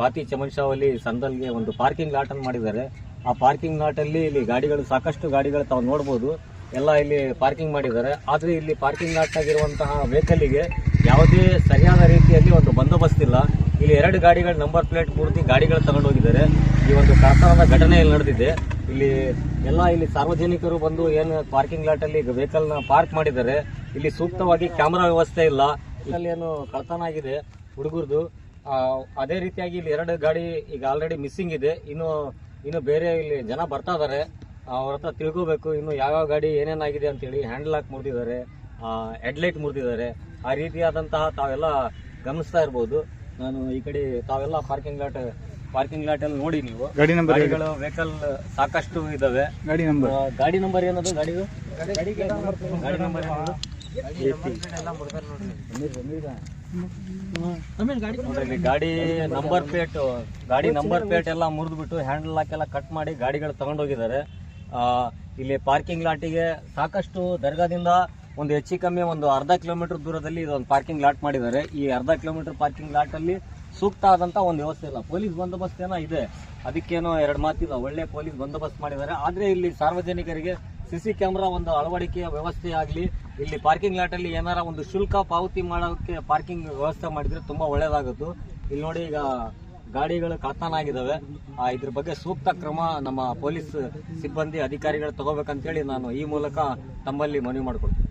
ಬಾತಿ ಚಮನ್ಶಾವಲ್ಲಿ ಸಂದಲ್ಗೆ ಒಂದು parking lot ಅನ್ನು ಮಾಡಿದ್ದಾರೆ. ಆ ಪಾರ್ಕಿಂಗ್ ಲಾಟಲ್ಲಿ ಇಲ್ಲಿ ಗಾಡಿಗಳು ಸಾಕಷ್ಟು ಗಾಡಿಗಳು ತಾವು ನೋಡಬಹುದು ಎಲ್ಲ ಇಲ್ಲಿ ಪಾರ್ಕಿಂಗ್ ಮಾಡಿದ್ದಾರೆ. ಆದರೆ ಇಲ್ಲಿ ಪಾರ್ಕಿಂಗ್ ಲಾಟ್ ಆಗಿರುವಂತಹ ವೆಹಿಕಲ್ಗೆ ಯಾವುದೇ ಸರಿಯಾದ ರೀತಿಯಲ್ಲಿ ಒಂದು ಬಂದೋಬಸ್ತ್ ಇಲ್ಲ. ಇಲ್ಲಿ ಎರಡು ಗಾಡಿಗಳ ನಂಬರ್ ಪ್ಲೇಟ್ ಪೂರ್ತಿ ಗಾಡಿಗಳು ತಗೊಂಡು ಹೋಗಿದ್ದಾರೆ. ಈ ಒಂದು ಕಾರ್ಖಾನದ ಘಟನೆ ಇಲ್ಲಿ ನಡೆದಿದೆ. ಇಲ್ಲಿ ಎಲ್ಲ ಇಲ್ಲಿ ಸಾರ್ವಜನಿಕರು ಬಂದು ಏನು ಪಾರ್ಕಿಂಗ್ ಲಾಟಲ್ಲಿ ಅಲ್ಲಿ ವೆಹಿಕಲ್ನ ಪಾರ್ಕ್ ಮಾಡಿದ್ದಾರೆ. ಇಲ್ಲಿ ಸೂಕ್ತವಾಗಿ ಕ್ಯಾಮೆರಾ ವ್ಯವಸ್ಥೆ ಇಲ್ಲ. ಇಲ್ಲಿ ಏನು ಕಳ್ತನ ಆಗಿದೆ ಹುಡುಗರದು. ಅದೇ ರೀತಿಯಾಗಿ ಇಲ್ಲಿ ಎರಡು ಗಾಡಿ ಈಗ ಆಲ್ರೆಡಿ ಮಿಸ್ಸಿಂಗ್ ಇದೆ. ಇನ್ನು ಇನ್ನು ಬೇರೆ ಇಲ್ಲಿ ಜನ ಬರ್ತಾ ಇದ್ದಾರೆ ಅವ್ರ ಹತ್ರ ತಿಳ್ಕೋಬೇಕು. ಇನ್ನು ಯಾವ್ಯಾವ ಗಾಡಿ ಏನೇನಾಗಿದೆ ಅಂತೇಳಿ ಹ್ಯಾಂಡಲ್ ಹಾಕಿ ಮುರಿದಿದ್ದಾರೆ. ಹೆಡ್ಲೈಟ್ ಮುರಿದಿದ್ದಾರೆ. ಆ ರೀತಿಯಾದಂತಹ ತಾವೆಲ್ಲ ಗಮನಿಸ್ತಾ ಇರ್ಬೋದು. ನಾನು ಈ ಕಡೆ ತಾವೆಲ್ಲ ಪಾರ್ಕಿಂಗ್ ಲಾಟ್ ಪಾರ್ಕಿಂಗ್ ಲಾಟ್ ಅಲ್ಲಿ ನೋಡಿ ನೀವು. ಗಾಡಿ ನಂಬರ್ ಗಾಡಿಗಳು ವೆಹಿಕಲ್ ಸಾಕಷ್ಟು ಇದಾವೆ. ಗಾಡಿ ನಂಬರ್ ಗಾಡಿ ನಂಬರ್ ಏನದು? ಗಾಡಿದು? ಗಾಡಿ ನಂಬರ್ ಏನದು? ಗಾಡಿ ನಂಬರ್ ಪ್ಲೇಟ್, ಗಾಡಿ ನಂಬರ್ ಪ್ಲೇಟ್ ಎಲ್ಲ ಮುರಿದ್ಬಿಟ್ಟು ಹ್ಯಾಂಡಲ್ ಎಲ್ಲ ಕಟ್ ಮಾಡಿ ಗಾಡಿಗಳು ತಗೊಂಡೋಗಿದ್ದಾರೆ. ಇಲ್ಲಿ ಪಾರ್ಕಿಂಗ್ ಲಾಟಿಗೆ ಸಾಕಷ್ಟು ದರ್ಗಾದಿಂದ ಒಂದು ಹೆಚ್ಚು ಕಮ್ಮಿ ಒಂದು ಅರ್ಧ ಕಿಲೋಮೀಟರ್ ದೂರದಲ್ಲಿ ಇದೊಂದು ಪಾರ್ಕಿಂಗ್ ಲಾಟ್ ಮಾಡಿದ್ದಾರೆ. ಈ ಅರ್ಧ ಕಿಲೋಮೀಟರ್ ಪಾರ್ಕಿಂಗ್ ಲಾಟಲ್ಲಿ ಸೂಕ್ತ ಆದಂತ ಒಂದು ವ್ಯವಸ್ಥೆ ಇಲ್ಲ. ಪೊಲೀಸ್ ಬಂದೋಬಸ್ತ್ ಏನೋ ಇದೆ. ಅದಕ್ಕೇನೋ ಎರಡು ಮಾತಿಲ್ಲ. ಒಳ್ಳೆ ಪೊಲೀಸ್ ಬಂದೋಬಸ್ತ್ ಮಾಡಿದ್ದಾರೆ. ಆದ್ರೆ ಇಲ್ಲಿ ಸಾರ್ವಜನಿಕರಿಗೆ ಸಿಸಿ ಕ್ಯಾಮ್ರಾ ಒಂದು ಅಳವಡಿಕೆಯ ವ್ಯವಸ್ಥೆ ಆಗಲಿ ಇಲ್ಲಿ ಪಾರ್ಕಿಂಗ್ ಲಾಟಲ್ಲಿ ಏನಾರ ಒಂದು ಶುಲ್ಕ ಪಾವತಿ ಮಾಡೋಕೆ ಪಾರ್ಕಿಂಗ್ ವ್ಯವಸ್ಥೆ ಮಾಡಿದರೆ ತುಂಬ ಒಳ್ಳೆಯದಾಗುತ್ತೆ ಇಲ್ಲಿ ನೋಡಿ ಈಗ ಗಾಡಿಗಳು ಆ, ಇದ್ರ ಬಗ್ಗೆ ಸೂಕ್ತ ಕ್ರಮ ನಮ್ಮ ಪೊಲೀಸ್ ಸಿಬ್ಬಂದಿ ಅಧಿಕಾರಿಗಳು ತಗೋಬೇಕಂತೇಳಿ ನಾನು ಈ ಮೂಲಕ ತಮ್ಮಲ್ಲಿ ಮನವಿ ಮಾಡ್ಕೊಳ್ತೀನಿ.